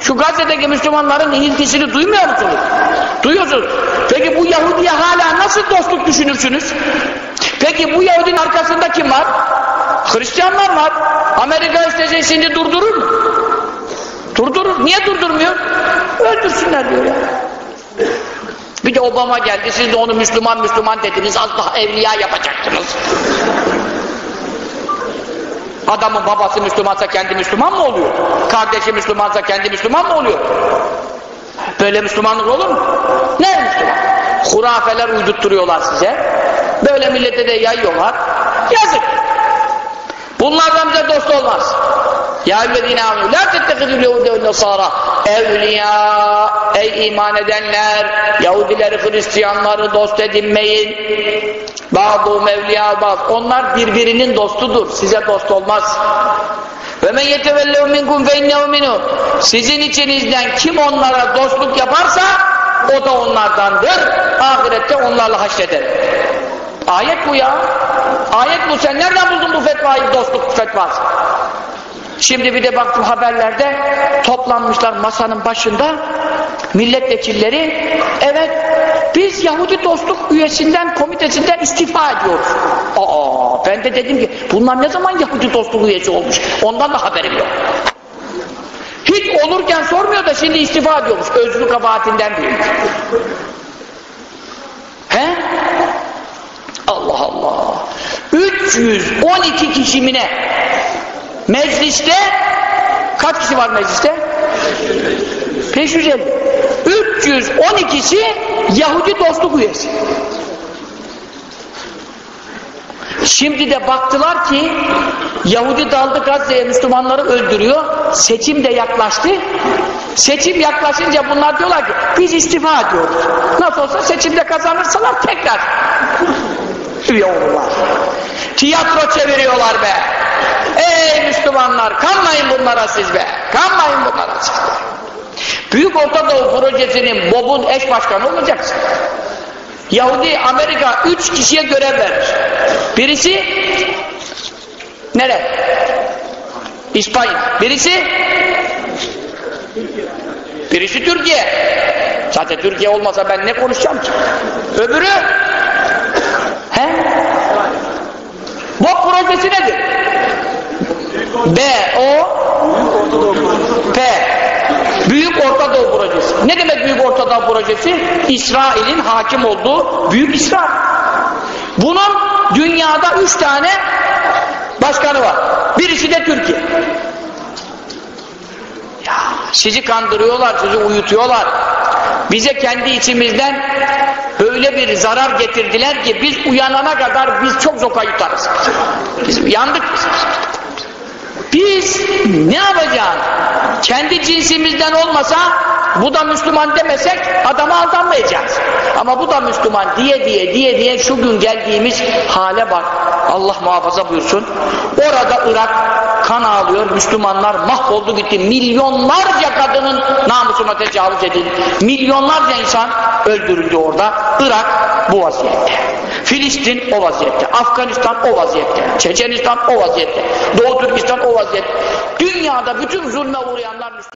Şu Gazze'deki Müslümanların iniltisini duymuyor musunuz? Duyuyorsunuz. Peki bu Yahudi'ye hala nasıl dostluk düşünürsünüz? Peki bu Yahudinin arkasında kim var? Hristiyanlar var. Amerika istese şimdi durdurur mu? Durdurur. Niye durdurmuyor? Öldürsünler diyor ya. Bir de Obama geldi. Siz de onu Müslüman Müslüman dediniz. Az daha evliya yapacaktınız. Adamın babası Müslümansa kendi Müslüman mı oluyor? Kardeşi Müslümansa kendi Müslüman mı oluyor? Böyle Müslümanlık olur mu? Ne Müslüman? Hurafeler uydurtturuyorlar size. Böyle millete de yayıyorlar. Yazık. Bunlardan bize dost olmaz. Ya eyyühellezine aminu la tettekidül yehude ve evliya ey iman edenler Yahudileri Hristiyanları dost edinmeyin. Bazı mevliya baz onlar birbirinin dostudur. Size dost olmaz. Ve men yetevellehu minkum fe innehu sizin içinizden kim onlara dostluk yaparsa o da onlardandır. Ahirette onlarla haşreder. Ayet bu ya. Ayet bu. Sen nereden buldun bu fetvayı dostluk fetvası Şimdi bir de baktım haberlerde toplanmışlar masanın başında milletvekilleri evet biz Yahudi dostluk üyesinden komitesinden istifa ediyoruz. Aa ben de dedim ki bunlar ne zaman Yahudi dostluk üyesi olmuş? Ondan da haberim yok. Hiç olurken sormuyor da şimdi istifa ediyormuş. Özlü kabahatinden büyük. He? Allah Allah. 312 kişi mi ne? Mecliste kaç kişi var mecliste? 550. 312'si Yahudi dostluk üyesi. Şimdi de baktılar ki Yahudi daldı Gazze'ye Müslümanları öldürüyor. Seçim de yaklaştı. Seçim yaklaşınca bunlar diyorlar ki biz istifa ediyoruz. Nasıl olsa seçimde kazanırsalar tekrar olurlar. Tiyatro çeviriyorlar be. Ey Müslümanlar kanmayın bunlara siz be. Kanmayın bunlara siz be. Büyük Orta Doğu Projesi'nin Bob'un eş başkanı olacaksın. Yahudi Amerika üç kişiye görev vermiş. Birisi nere? İspanya. Birisi birisi Türkiye. Zaten Türkiye olmasa ben ne konuşacağım ki? Öbürü he? Bob projesi nedir? B O P Büyük Orta Doğu Projesi. Ne demek Büyük Orta Doğu Projesi? İsrail'in hakim olduğu Büyük İsrail. Bunun dünyada üç tane başkanı var. Birisi de Türkiye. Ya sizi kandırıyorlar, sizi uyutuyorlar. Bize kendi içimizden öyle bir zarar getirdiler ki biz uyanana kadar biz çok zoka yutarız. Biz yandık biz. Biz ne yapacağız? Kendi cinsimizden olmasa bu da Müslüman demesek adama aldanmayacağız. Ama bu da Müslüman diye diye diye diye şu gün geldiğimiz hale bak. Allah muhafaza buyursun. Orada Irak kan ağlıyor. Müslümanlar mahvoldu gitti. Milyonlarca kadının namusuna tecavüz edildi. Milyonlarca insan öldürüldü orada. Irak bu vaziyette. Filistin o vaziyette. Afganistan o vaziyette. Çeçenistan o vaziyette. Doğu Türkistan o vaziyette. Dünyada bütün zulme uğrayanlar Müslüman.